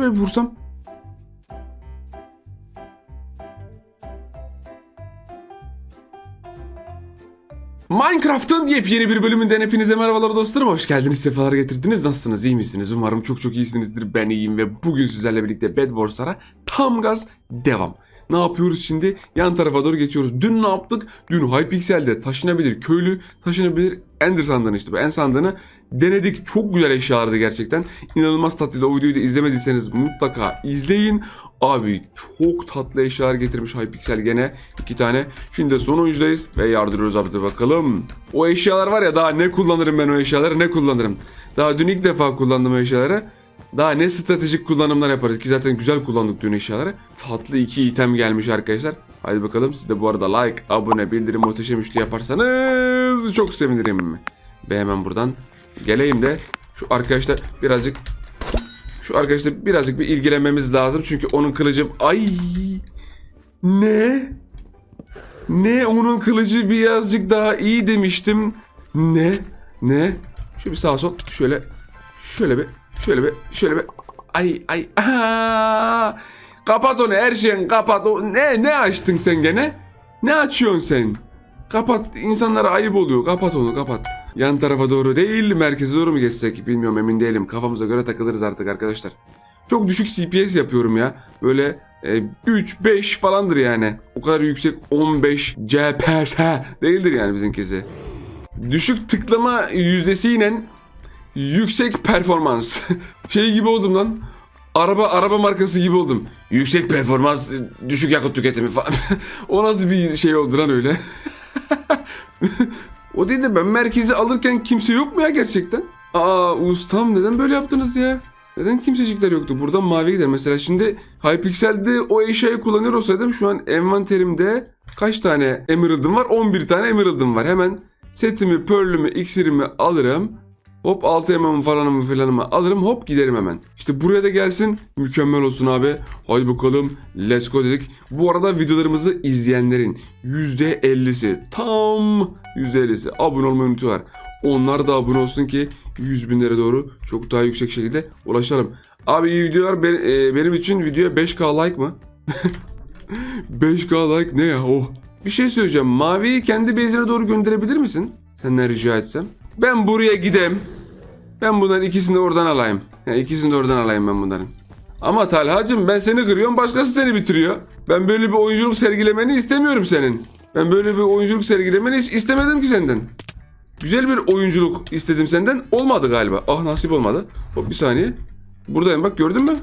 Böyle vursam. Minecraft'ın yepyeni bir bölümünden hepinize merhabalar dostlarım. Hoş geldiniz, sefalar getirdiniz. Nasılsınız, iyi misiniz? Umarım çok çok iyisinizdir. Ben iyiyim ve bugün sizlerle birlikte Bed Wars'lara tam gaz devam. Ne yapıyoruz şimdi? Yan tarafa doğru geçiyoruz. Dün ne yaptık? Dün Hypixel'de taşınabilir köylü, taşınabilir Ender sandığını işte bu en sandığını denedik. Çok güzel eşyalardı gerçekten. İnanılmaz tatlıydı. O videoyu da izlemediyseniz mutlaka izleyin. Abi çok tatlı eşyalar getirmiş Hypixel gene. iki tane. Şimdi de son oyuncudayız ve yardırıyoruz abi bakalım. O eşyalar var ya daha ne kullanırım ben o eşyaları ne kullanırım. Daha dün ilk defa kullandım o eşyaları. Daha ne stratejik kullanımlar yaparız ki zaten güzel kullandık dün eşyaları. Tatlı iki item gelmiş arkadaşlar. Hadi bakalım siz de bu arada like, abone, bildirim, muhteşem üçlü yaparsanız çok sevinirim. Ve hemen buradan geleyim de şu arkadaşlar birazcık şu arkadaşlar birazcık bir ilgilenmemiz lazım. Çünkü onun kılıcı ay ne? Ne onun kılıcı birazcık daha iyi demiştim. Ne? Ne? Şu bir sağa sol şöyle şöyle bir şöyle bir şöyle bir ay ay Aa! kapat onu her şeyin kapat. O ne ne açtın sen gene? Ne açıyorsun sen? Kapat insanlara ayıp oluyor. Kapat onu kapat. Yan tarafa doğru değil merkeze doğru mu geçsek? Bilmiyorum emin değilim. Kafamıza göre takılırız artık arkadaşlar. Çok düşük CPS yapıyorum ya. Böyle e, 3-5 falandır yani. O kadar yüksek 15 CPS değildir yani bizimkisi. Düşük tıklama yüzdesiyle yüksek performans. şey gibi oldum lan. Araba araba markası gibi oldum. Yüksek performans, düşük yakıt tüketimi falan. o nasıl bir şey oldu lan öyle? o değil de ben merkezi alırken kimse yok mu ya gerçekten? Aa ustam neden böyle yaptınız ya? Neden kimsecikler yoktu? Buradan mavi gider. Mesela şimdi Hypixel'de o eşyayı kullanıyor olsaydım şu an envanterimde kaç tane Emerald'ım var? 11 tane Emerald'ım var. Hemen setimi, pearl'ümü, iksirimi alırım. Hop 6 mm falanımı falanımı alırım hop giderim hemen. İşte buraya da gelsin mükemmel olsun abi. Hadi bakalım let's go dedik. Bu arada videolarımızı izleyenlerin %50'si tam %50'si abone olmayı unutuyorlar. Onlar da abone olsun ki 100 binlere doğru çok daha yüksek şekilde ulaşalım. Abi iyi videolar ben- e, benim için videoya 5k like mı? 5k like ne ya oh. Bir şey söyleyeceğim maviyi kendi base'ine doğru gönderebilir misin? Senden rica etsem. Ben buraya gidem. Ben bunların ikisini de oradan alayım. Yani ikisini de oradan alayım ben bunların. Ama Talhacım ben seni kırıyorum başkası seni bitiriyor. Ben böyle bir oyunculuk sergilemeni istemiyorum senin. Ben böyle bir oyunculuk sergilemeni hiç istemedim ki senden. Güzel bir oyunculuk istedim senden. Olmadı galiba. Ah nasip olmadı. Hop bir saniye. Buradayım bak gördün mü?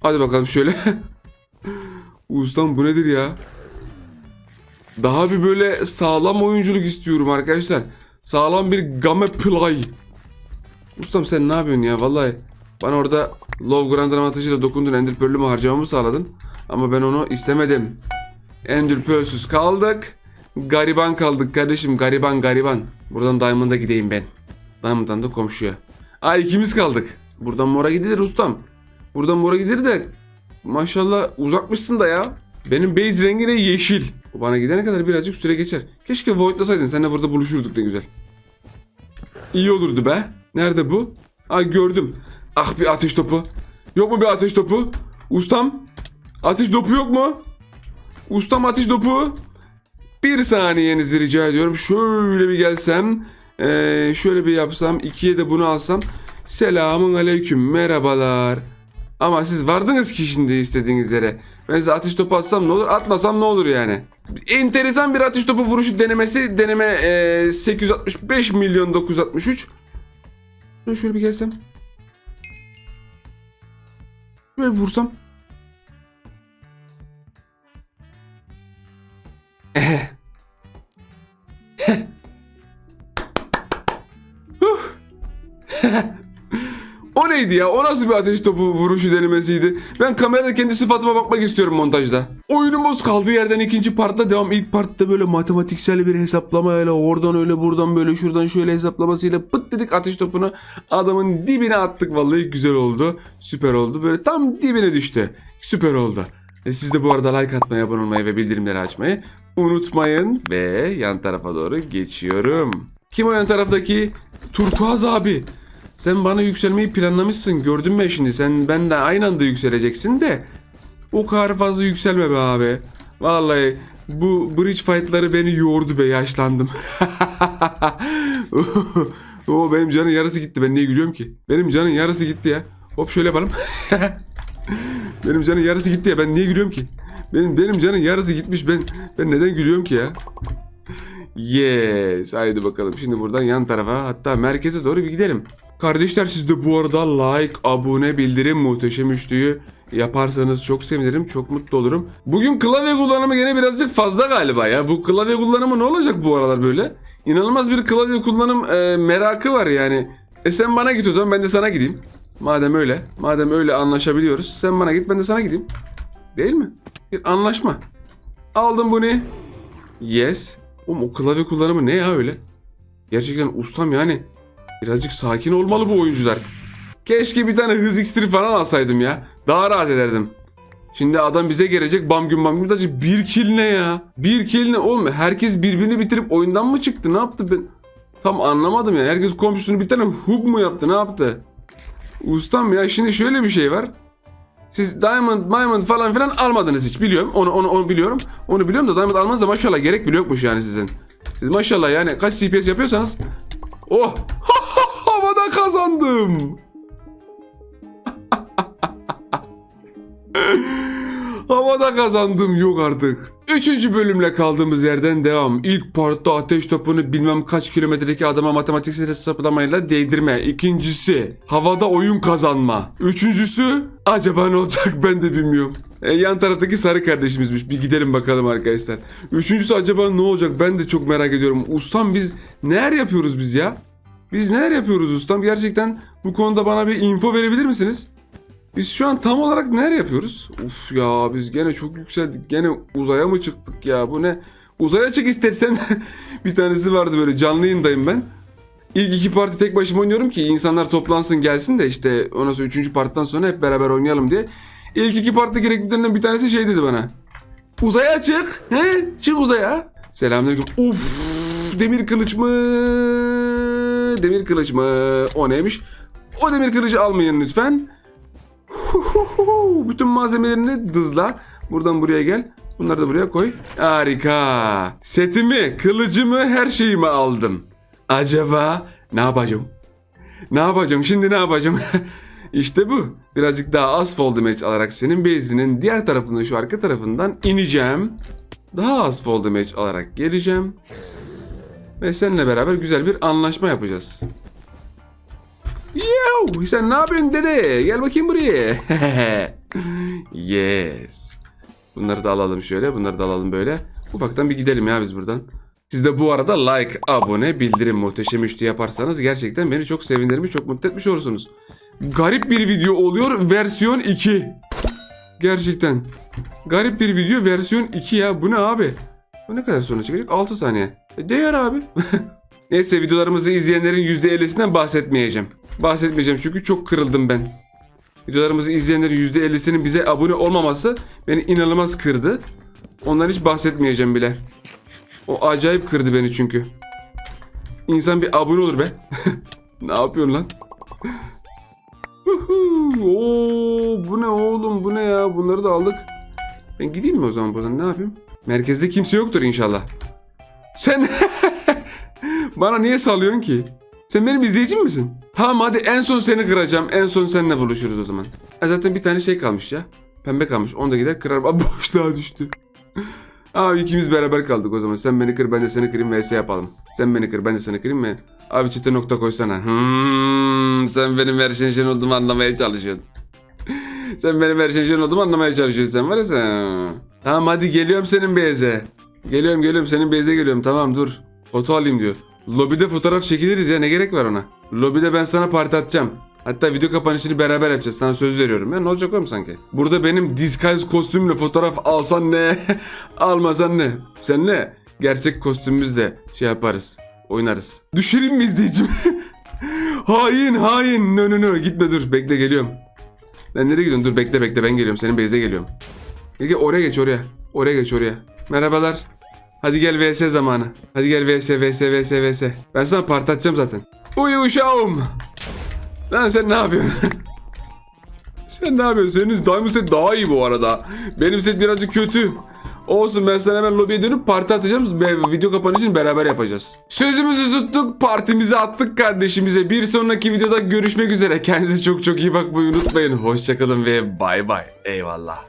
Hadi bakalım şöyle. Ustam bu nedir ya? Daha bir böyle sağlam oyunculuk istiyorum arkadaşlar. Sağlam bir game play. Ustam sen ne yapıyorsun ya vallahi. Bana orada low grand avantajıyla dokundun Ender Pearl'ümü harcamamı sağladın. Ama ben onu istemedim. Ender Pearl'süz kaldık. Gariban kaldık kardeşim gariban gariban. Buradan Diamond'a gideyim ben. Diamond'dan da komşuya. Aa ikimiz kaldık. Buradan mora gidilir ustam. Buradan mora gidilir de maşallah uzakmışsın da ya. Benim base rengi ne yeşil. Bu bana gidene kadar birazcık süre geçer. Keşke voidlasaydın. Seninle burada buluşurduk ne güzel. İyi olurdu be. Nerede bu? Aa gördüm. Ah bir ateş topu. Yok mu bir ateş topu? Ustam. Ateş topu yok mu? Ustam ateş topu. Bir saniyenizi rica ediyorum. Şöyle bir gelsem. Ee, şöyle bir yapsam. ikiye de bunu alsam. Selamun aleyküm. Merhabalar. Ama siz vardınız ki şimdi istediğiniz yere. Ben size atış topu atsam ne olur, atmasam ne olur yani. Enteresan bir atış topu vuruşu denemesi. Deneme e, 865 milyon 963. Ben şöyle bir gelsem. Böyle vursam. Neydi ya? O nasıl bir ateş topu vuruşu denemesiydi? Ben kamerada kendi sıfatıma bakmak istiyorum montajda. Oyunumuz kaldığı yerden ikinci partta devam. İlk partta böyle matematiksel bir hesaplamayla oradan öyle buradan böyle şuradan şöyle hesaplamasıyla pıt dedik ateş topunu adamın dibine attık. Vallahi güzel oldu. Süper oldu. Böyle tam dibine düştü. Süper oldu. E siz de bu arada like atmayı, abone olmayı ve bildirimleri açmayı unutmayın. Ve yan tarafa doğru geçiyorum. Kim o yan taraftaki? Turkuaz abi. Sen bana yükselmeyi planlamışsın. Gördün mü şimdi? Sen benimle aynı anda yükseleceksin de. O kadar fazla yükselme be abi. Vallahi bu bridge fight'ları beni yordu be yaşlandım. o benim canın yarısı gitti. Ben niye gülüyorum ki? Benim canın yarısı gitti ya. Hop şöyle yapalım. benim canın yarısı gitti ya. Ben niye gülüyorum ki? Benim benim canın yarısı gitmiş. Ben ben neden gülüyorum ki ya? Yes. Haydi bakalım. Şimdi buradan yan tarafa hatta merkeze doğru bir gidelim. Kardeşler siz de bu arada like, abone, bildirim, muhteşem üçlüyü yaparsanız çok sevinirim. Çok mutlu olurum. Bugün klavye kullanımı gene birazcık fazla galiba ya. Bu klavye kullanımı ne olacak bu aralar böyle? İnanılmaz bir klavye kullanım e, merakı var yani. E sen bana git o zaman ben de sana gideyim. Madem öyle. Madem öyle anlaşabiliyoruz. Sen bana git ben de sana gideyim. Değil mi? Bir anlaşma. Aldım bunu. Yes. Oğlum o klavye kullanımı ne ya öyle? Gerçekten ustam yani. Birazcık sakin olmalı bu oyuncular. Keşke bir tane hız iksiri falan alsaydım ya. Daha rahat ederdim. Şimdi adam bize gelecek bam gün bam gün diyecek, bir kill ne ya? Bir kill ne? Oğlum herkes birbirini bitirip oyundan mı çıktı? Ne yaptı ben? Tam anlamadım yani. Herkes komşusunu bir tane hub mu yaptı? Ne yaptı? Ustam ya şimdi şöyle bir şey var. Siz Diamond, Diamond falan filan almadınız hiç biliyorum. Onu, onu, onu biliyorum. Onu biliyorum da Diamond almanıza maşallah gerek bile yokmuş yani sizin. Siz maşallah yani kaç CPS yapıyorsanız. Oh! Havada kazandım. Havada kazandım yok artık. Üçüncü bölümle kaldığımız yerden devam. İlk partta ateş topunu bilmem kaç kilometredeki adama matematiksel hesaplamayla değdirme. İkincisi havada oyun kazanma. Üçüncüsü acaba ne olacak ben de bilmiyorum. E, yan taraftaki sarı kardeşimizmiş. Bir gidelim bakalım arkadaşlar. Üçüncüsü acaba ne olacak ben de çok merak ediyorum. Ustam biz neler yapıyoruz biz ya? Biz neler yapıyoruz ustam? Gerçekten bu konuda bana bir info verebilir misiniz? Biz şu an tam olarak neler yapıyoruz? Uf ya biz gene çok yükseldik. Gene uzaya mı çıktık ya? Bu ne? Uzaya çık istersen. bir tanesi vardı böyle canlı yayındayım ben. İlk iki parti tek başıma oynuyorum ki insanlar toplansın gelsin de işte ondan sonra üçüncü partiden sonra hep beraber oynayalım diye. İlk iki parti gerekliliklerinden bir tanesi şey dedi bana. Uzaya çık. He? Çık uzaya. Selamünaleyküm. Uf demir kılıç mı? Demir kılıç mı? O neymiş? O demir kılıcı almayın lütfen. Bütün malzemelerini dızla. Buradan buraya gel. Bunları da buraya koy. Harika. Setimi, kılıcımı, her şeyimi aldım. Acaba ne yapacağım? Ne yapacağım? Şimdi ne yapacağım? işte bu. Birazcık daha az fall alarak senin base'inin diğer tarafından şu arka tarafından ineceğim. Daha az fall alarak geleceğim. Ve seninle beraber güzel bir anlaşma yapacağız. Yo, sen ne yapıyorsun dede? Gel bakayım buraya. yes. Bunları da alalım şöyle. Bunları da alalım böyle. Ufaktan bir gidelim ya biz buradan. Siz de bu arada like, abone, bildirim muhteşem üçlü yaparsanız gerçekten beni çok sevindirmiş, çok mutlu etmiş olursunuz. Garip bir video oluyor versiyon 2. Gerçekten. Garip bir video versiyon 2 ya. Bu ne abi? Bu ne kadar sonra çıkacak? 6 saniye. Değer abi. Neyse videolarımızı izleyenlerin %50'sinden bahsetmeyeceğim. Bahsetmeyeceğim çünkü çok kırıldım ben. Videolarımızı izleyenlerin %50'sinin bize abone olmaması beni inanılmaz kırdı. Ondan hiç bahsetmeyeceğim bile. O acayip kırdı beni çünkü. İnsan bir abone olur be. ne yapıyorsun lan? Oo, bu ne oğlum bu ne ya bunları da aldık. Ben gideyim mi o zaman buradan ne yapayım? Merkezde kimse yoktur inşallah. Sen bana niye sallıyorsun ki? Sen benim izleyicim misin? Tamam hadi en son seni kıracağım. En son seninle buluşuruz o zaman. E zaten bir tane şey kalmış ya. Pembe kalmış. Onu da gider kırarım. Aa, boşluğa düştü. Abi ikimiz beraber kaldık o zaman. Sen beni kır ben de seni kırayım vs yapalım. Sen beni kır ben de seni kırayım mı? Abi çite nokta koysana. Hmm, sen benim Erşenşen olduğumu anlamaya çalışıyorsun. sen benim Erşenşen olduğumu anlamaya çalışıyorsun sen var ya sen. Tamam hadi geliyorum senin beyze. Geliyorum geliyorum senin beyze geliyorum tamam dur. Foto alayım diyor. Lobide fotoğraf çekiliriz ya ne gerek var ona? Lobide ben sana parti atacağım. Hatta video kapanışını beraber yapacağız. Sana söz veriyorum ya. Ne olacak oğlum sanki? Burada benim disguise kostümümle fotoğraf alsan ne? Almasan ne? Sen ne? Gerçek kostümümüzle şey yaparız. Oynarız. Düşüreyim mi izleyicim? hain hain. Nö nö nö. Gitme dur. Bekle geliyorum. Ben nereye gidiyorum? Dur bekle bekle ben geliyorum. Senin base'e geliyorum. Gel, gel oraya geç oraya. Oraya geç oraya. Merhabalar. Hadi gel vs zamanı. Hadi gel vs vs vs vs. Ben sana parti atacağım zaten. Uyu uşağım. Lan sen ne yapıyorsun? sen ne yapıyorsun? Senin Diamond set daha iyi bu arada. Benim set birazcık kötü. Olsun ben sana hemen lobiye dönüp parti atacağım ve video kapanışını beraber yapacağız. Sözümüzü tuttuk, partimizi attık kardeşimize. Bir sonraki videoda görüşmek üzere. Kendinize çok çok iyi bakmayı unutmayın. Hoşçakalın ve bay bay. Eyvallah.